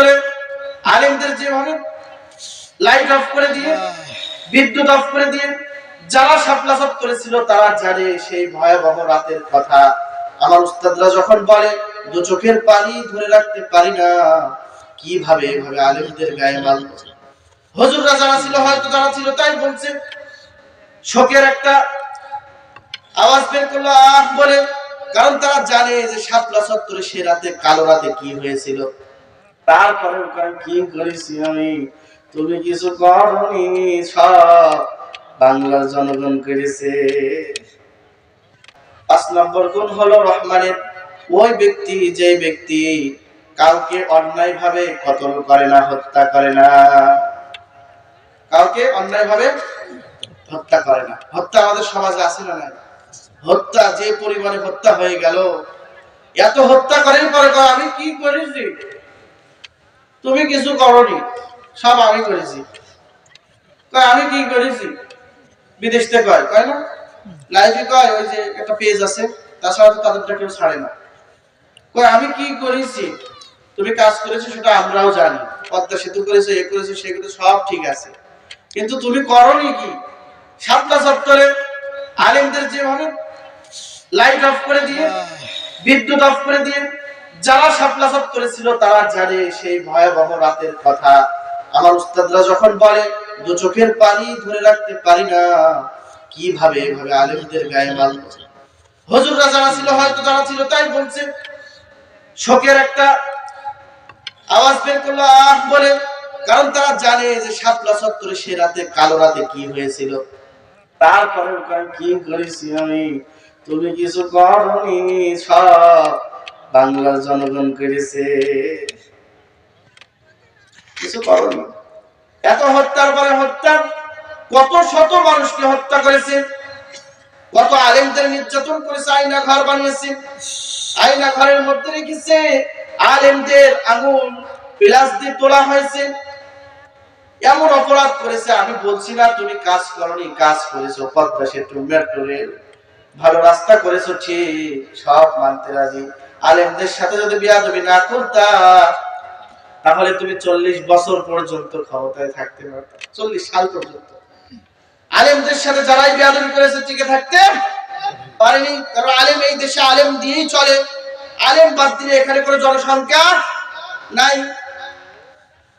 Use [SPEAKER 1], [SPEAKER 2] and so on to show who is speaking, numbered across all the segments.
[SPEAKER 1] চত্বরে আলেমদের যেভাবে লাইট অফ করে দিয়ে, বিদ্যুৎ অফ করে দিয়ে, যারা চত্বরে করেছিল, তারা জানে সেই ভয়াবহ রাতের কথা। আমার উস্তাদরা যখন বলে, দু চোখের পানি ধরে রাখতে পারি না, কীভাবে এভাবে আলেমদের গায়ে মাল হজুররা যারা ছিল, হয়তো যারা ছিল, তাই বলছে, শোকের একটা আওয়াজ বের করল, আহ! বলে, কারণ তারা জানে যে শাপলা চত্বরে সে রাতে, কালো রাতে কি হয়েছিল। তারপরে ওখানে কি করেছি আমি? তুমি কিছু করনি সব বাংলার জনগণ করেছে। পাঁচ নম্বর গুণ হলো রহমানের, ওই ব্যক্তি, যে ব্যক্তি কাউকে অন্যায় ভাবে কতল করে না, হত্যা করে না। কাউকে অন্যায় ভাবে হত্যা করে না। হত্যা আমাদের সমাজে আছে না হত্যা, যে পরিমাণে হত্যা হয়ে গেল, এত হত্যা করেন পরে আমি কি করেছি? তুমি কিছু করনি। সব আমি করেছি। আমি কি করেছি? বিদেশ থেকে কয় কয় না? লাইফে কয়, ওই যে একটা পেজ আছে, তাছাড়া তো তাদেরটা কেউ ছাড়ে না। কয়, আমি কি করেছি? তুমি কাজ করেছ সেটা আমরাও জানি। পদ্মা সেতু করেছ, এ করেছ, সে করেছ, সব ঠিক আছে। কিন্তু তুমি করনি কি? সাতটা চত্বরে আলেমদের যেভাবে লাইট অফ করে দিয়ে, বিদ্যুৎ অফ করে দিয়ে যারা শাপলা চত্বরে করেছিল, তারা জানে সেই ভয়াবহ রাতের কথা। আমার উস্তাদরা যখন বলে, দু চোখের পানি ধরে রাখতে পারি না, কীভাবে এভাবে আলেমদের গায়ে মাল হজুররা যারা ছিল, হয়তো যারা ছিল, তাই বলছে। শোকের একটা আওয়াজ বের করল, আহ! বলে। কারণ তারা জানে যে শাপলা চত্বরে সে রাতে, কালো রাতে কি হয়েছিল। তারপরে কি করেছি আমি? তুমি কিছু করনি, সব বাংলার জনগণ করেছে কিছু করনি এত হত্যার পরে হত্যা, কত শত মানুষকে হত্যা করেছে। কত আলেমদের নির্যাতন করেছে, আয়না ঘর বানিয়েছে। আয়না ঘরের মধ্যে রেখেছে। আলেমদের আগুন প্লাস দিয়ে তোলা হয়েছে। এমন অপরাধ করেছে, আমি বলছি না তুমি কাজ করনি, কাজ করেছ, পদ্মা সেতু, মেট্রো রেল, ভালো রাস্তা করেছ, ঠিক, সব মানতে রাজি। আলেমদের সাথে যদি বিয়াদবি না করতা, তাহলে তুমি চল্লিশ বছর পর্যন্ত ক্ষমতায় থাকতে পারতা। চল্লিশ সাল পর্যন্ত। আলেমদের সাথে যারাই বিয়াদবি করেছে, টিকে থাকতে পারেনি। কারণ আলেম এই দেশে আলেম দিয়েই চলে। আলেম বাদ দিলে এখানে কোনো জনসংখ্যা নাই।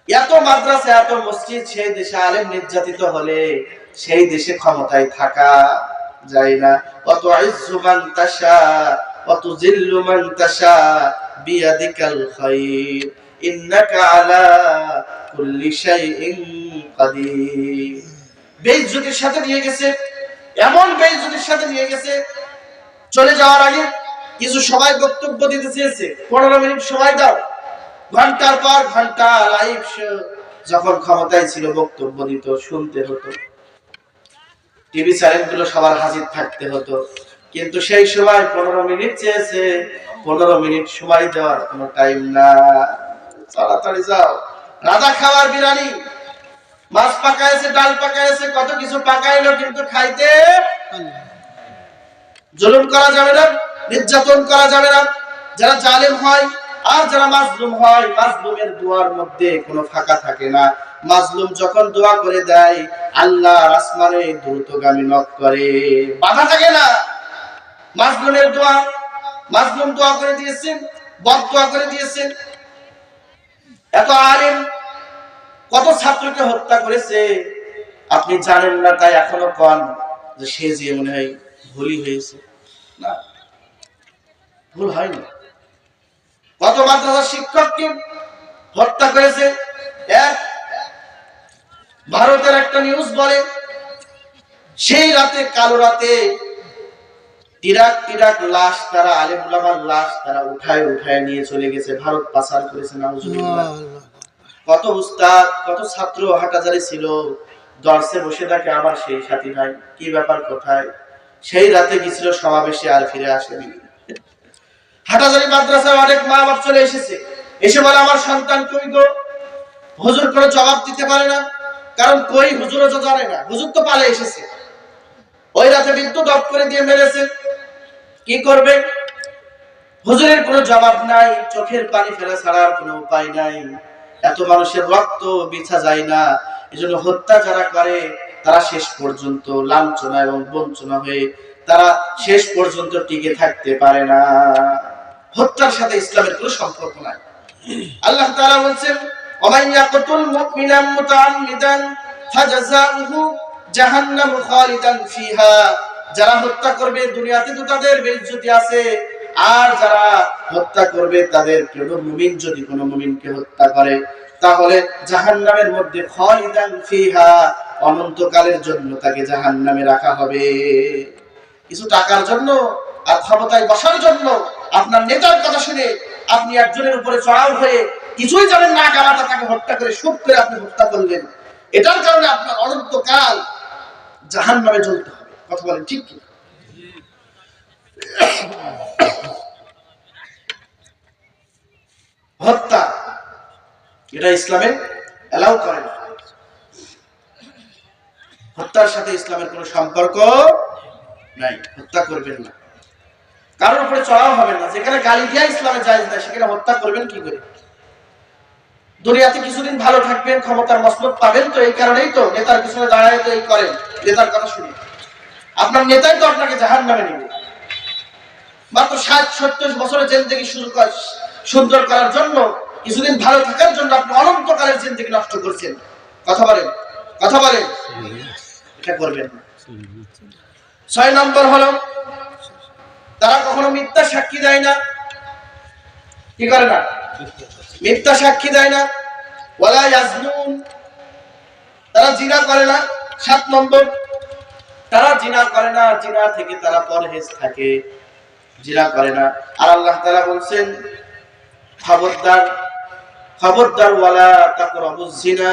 [SPEAKER 1] এত মাদ্রাসা, এত মসজিদ, সেই দেশে আলেম নির্যাতিত হলে সেই দেশে ক্ষমতায় থাকা যায় না। অত আইজু মান তাশা মান তাশা বিয়াদিকাল খায়র ইন্নাকা আলা কুল্লি শাইইন কাদির। বেইজ্জতির সাথে নিয়ে গেছে, এমন বেইজ্জতির সাথে নিয়ে গেছে, চলে যাওয়ার আগে কিছু সবাই বক্তব্য দিতে চেয়েছে। পনেরো মিনিট সময় দাও। ঘণ্টার পর ঘণ্টা লাইভ যখন ক্ষমতায় ছিল বক্তব্য দিত, শুনতে হতো। টিভি চ্যানেলগুলো সবার হাজির থাকতে হতো। কিন্তু সেই সময় পনেরো মিনিট চেয়েছে, পনেরো মিনিট সময় দেওয়ার কোনো টাইম না। তাড়াতাড়ি যাও। রাধা খাওয়ার বিরানি মাছ পাকাইছে, ডাল পাকাইছে, কত কিছু পাকাইলো কিন্তু খাইতে জুলুম করা যাবে না, নির্যাতন করা যাবে না। যারা জালেম হয় আর যারা মাজলুম হয়, মাজলুমের দোয়ার মধ্যে কোনো ফাঁকা থাকে না। মাজলুম যখন দোয়া করে দেয় আল্লাহ আসমানে দ্রুতগামী নক করে। বাধা থাকে না। মাজলুমের দোয়া মাজলুম দোয়া করে দিয়েছেন, বদ দোয়া করে দিয়েছেন। এত আলেম, কত ছাত্রকে হত্যা করেছে, আপনি জানেন না, তাই এখনও কন যে সে যে মনে হয় ভুলই হয়েছে। না, ভুল হয়নি। কত মাদ্রাসার শিক্ষককে হত্যা করেছে, এক, ভারতের একটা নিউজ বলে, সেই রাতে, কালো রাতে টিরাক টিরাক লাশ তারা আলেম উলামার লাশ তারা উঠায় উঠায় নিয়ে চলে গেছে ভারত পাচার করেছে কত উস্তাদ কত ছাত্র হাটাজারি ছিল দর্শে বসে থাকে আমার সেই সাথী ভাই কি ব্যাপার কোথায়? সেই রাতে গেছিল সমাবেশে আর ফিরে আসেনি। হাটাজারি মাদ্রাসায় অনেক মা বাপ চলে এসেছে। এসে বলে আমার সন্তান কই গো? হুজুর কোনো জবাব দিতে পারে না কারণ কই হুজুরও তো জানে না। হুজুর তো পালে এসেছে। ওই রাতে বিদ্যুৎ অফ করে দিয়ে মেরেছে। কি করবে? হুজুরের কোনো জবাব নাই, চোখের পানি ফেলা ছাড়ার কোনো উপায় নাই। এত মানুষের রক্ত বিছা যায় না। এজন্য হত্যা যারা করে, তারা শেষ পর্যন্ত লাঞ্ছনা এবং বঞ্চনা হয়ে তারা শেষ পর্যন্ত টিকে থাকতে পারে না। হত্যার সাথে ইসলামের কোনো সম্পর্ক নাই। আল্লাহ তাআলা বলছেন, ওমান ইয়াকতুল মুমিনান মুতাআম্মিদান, ফাজাযাউহু জাহান্নাম খালিদান ফিহা। যারা হত্যা করবে, দুনিয়াতে তো তাদের বেইজ্জতি আছে। আর যারা হত্যা করবে, তাদের প্রিয় মুমিন যদি কোনো মুমিনকে হত্যা করে, তাহলে জাহান্নামের মধ্যে অনন্তকালের জন্য তাকে জাহান্নামে রাখা হবে। কিছু টাকার জন্য, আর ক্ষমতায় বসার জন্য, আপনার নেতার কথা শুনে আপনি একজনের উপরে চড়াও হয়ে কিছুই জানেন না গালাটা তাকে হত্যা করে, সুখ করে আপনি হত্যা করলেন। এটার কারণে আপনার অনন্তকাল জাহান নামে জ্বলতে হবে। কথা বলেন, ঠিক কি? হত্যা, এটা ইসলামে এলাও করে না। হত্যার সাথে ইসলামের কোনো সম্পর্ক নাই, হত্যা করবেন না। কারোর উপরে চড়াও হবে না। যেখানে গালি দিয়া ইসলামে যায় না সেখানে হত্যা করবেন কি করে? দুনিয়াতে কিছুদিন ভালো থাকবেন, ক্ষমতার মসলক পাবেন তো, এই কারণেই তো নেতার পিছনে দাঁড়ায় তো এই করেন। নেতার কথা শুনে আপনার নেতাই তো আপনাকে জাহান নামে নিবে। মাত্র ষাট, সত্তর বছরের জিন্দগি শুরু কর- সুন্দর করার জন্য, কিছুদিন ভালো থাকার জন্য আপনি অনন্তকালের জিন্দগি নষ্ট করছেন। কথা বলেন কথা বলেন। এটা করবেন না। ছয় নম্বর হলো, তারা কখনো মিথ্যা সাক্ষী দেয় না। কি করে না? মিথ্যা সাক্ষী দেয় না। ওয়ালা ইয়াজনুন। তারা জিনা করে না। সাত নম্বর তারা জিনা করে না, জিনা থেকে তারা পরহেজ থাকে, জিনা করে না। আর আল্লাহ তাআলা বলছেন, খবরদার খবরদার ওয়ালা তাকরাবুজ জিনা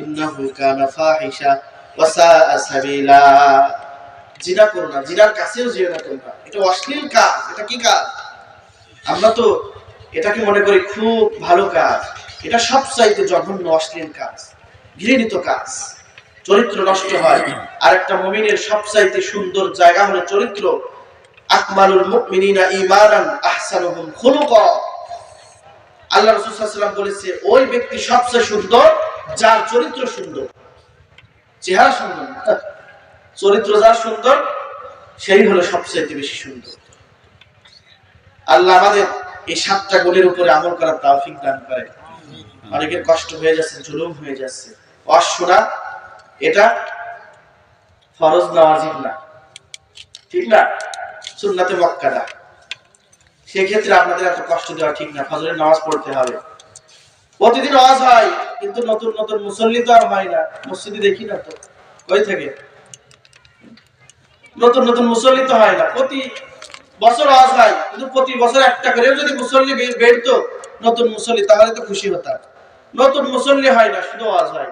[SPEAKER 1] ইন্নাহু কানা ফাহিশা ওয়া সাআ সাবিলা। জিনা করো না, জিনার কাছেও যেও না। তোমরা এটা অশ্লীল কাজ, এটা কি কাজ? আমরা তো এটাকে মনে করি খুব ভালো কাজ। এটা সবচাইতে জঘন্য অশ্লীল কাজ, ঘৃণিত কাজ। চরিত্র নষ্ট হয়। আর একটা মুমিনের সবচাইতে সুন্দর জায়গা হলো চরিত্র। আকমালুল মুমিনিনা আহসানুহুম আল্লাহ রাসূল সাল্লাল্লাহু বলেছে, ওই ব্যক্তি সবচেয়ে সুন্দর, যার চরিত্র সুন্দর। চেহারা সুন্দর চরিত্র যার সুন্দর, সেই হলো সবচেয়ে বেশি সুন্দর। আল্লাহ আমাদের এই সাতটা গুণের উপরে আমল করার দান করে। অনেকের কষ্ট হয়ে যাচ্ছে, জুলুম হয়ে যাচ্ছে। অশোনা এটা ফরজ না ওয়াজিব না। ঠিক না? সুন্নাতে মক্কাদা। সেক্ষেত্রে আপনাদের এত কষ্ট দেওয়া ঠিক না। ফজরের নামাজ পড়তে হবে। প্রতিদিন আওয়াজ হয়, কিন্তু নতুন নতুন মুসল্লি তো আর হয় না। মসজিদে দেখি না তো। কই থেকে? নতুন নতুন মুসল্লি তো হয় না। প্রতি বছর আওয়াজ হয়, কিন্তু প্রতি বছর একটা করেও যদি মুসল্লি বে- বেরতো, নতুন মুসল্লি, তাহলে তো খুশি হতাম। নতুন মুসল্লি হয় না, শুধু আওয়াজ হয়।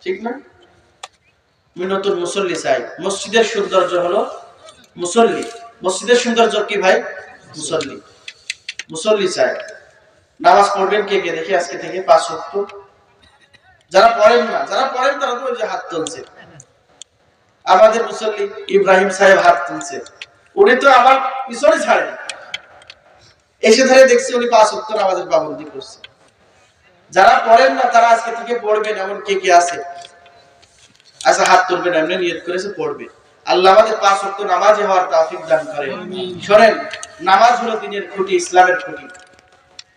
[SPEAKER 1] ঠিক না? আমি নতুন মুসল্লি চাই মসজিদের সৌন্দর্য হলো মুসল্লি। মসজিদের সৌন্দর্য কি ভাই? মুসল্লি। মুসল্লি চাই নামাজ পড়বেন কে কে? দেখি আজকে থেকে পাঁচ সত্য যারা পড়েন না, যারা পড়েন তারা তো ওই যে হাত তুলছে। আমাদের মুসল্লি ইব্রাহিম সাহেব হাত তুলছে। উনি তো আবার পিছনে ছাড়েন। এসে ধরে দেখছি উনি পাঁচ সত্য নামাজের পাবন্দি করছে। যারা পড়েন না, তারা আজকে থেকে পড়বেন এমন কে কে আছে? আচ্ছা হাত তুলবেন এমনি নিয়ত করেছে পড়বে। আল্লাহ আমাদের পাঁচ ওয়াক্ত নামাজে হওয়ার তৌফিক দান করেন। শোনেন নামাজ হলো দিনের খুঁটি ইসলামের খুঁটি।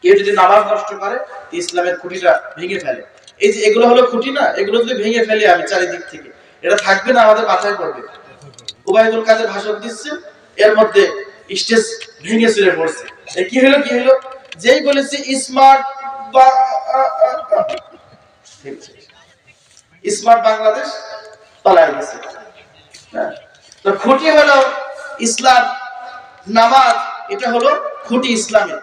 [SPEAKER 1] কেউ যদি নামাজ নষ্ট করে ইসলামের খুঁটিটা ভেঙে ফেলে। এই যে এগুলো হলো খুঁটি না এগুলো যদি ভেঙে ফেলে আমি চারিদিক থেকে। এটা থাকবে না আমাদের মাথায় পড়বে। উবাইদুল কাদের ভাষণ দিচ্ছে এর মধ্যে স্টেজ ভেঙে চুরে পড়ছে। কি হলো কি হলো? যেই বলেছে স্মার্ট স্মার্ট বাংলাদেশ পালায় গেছে। হ্যাঁ। তো খুঁটি হলো ইসলাম নামাজ, এটা হলো খুঁটি ইসলামের।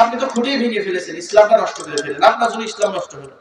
[SPEAKER 1] আপনি তো খুঁটি ভেঙে ফেলেছেন, ইসলামটা নষ্ট করে ফেলেন আপনার জন্য ইসলাম নষ্ট হলো।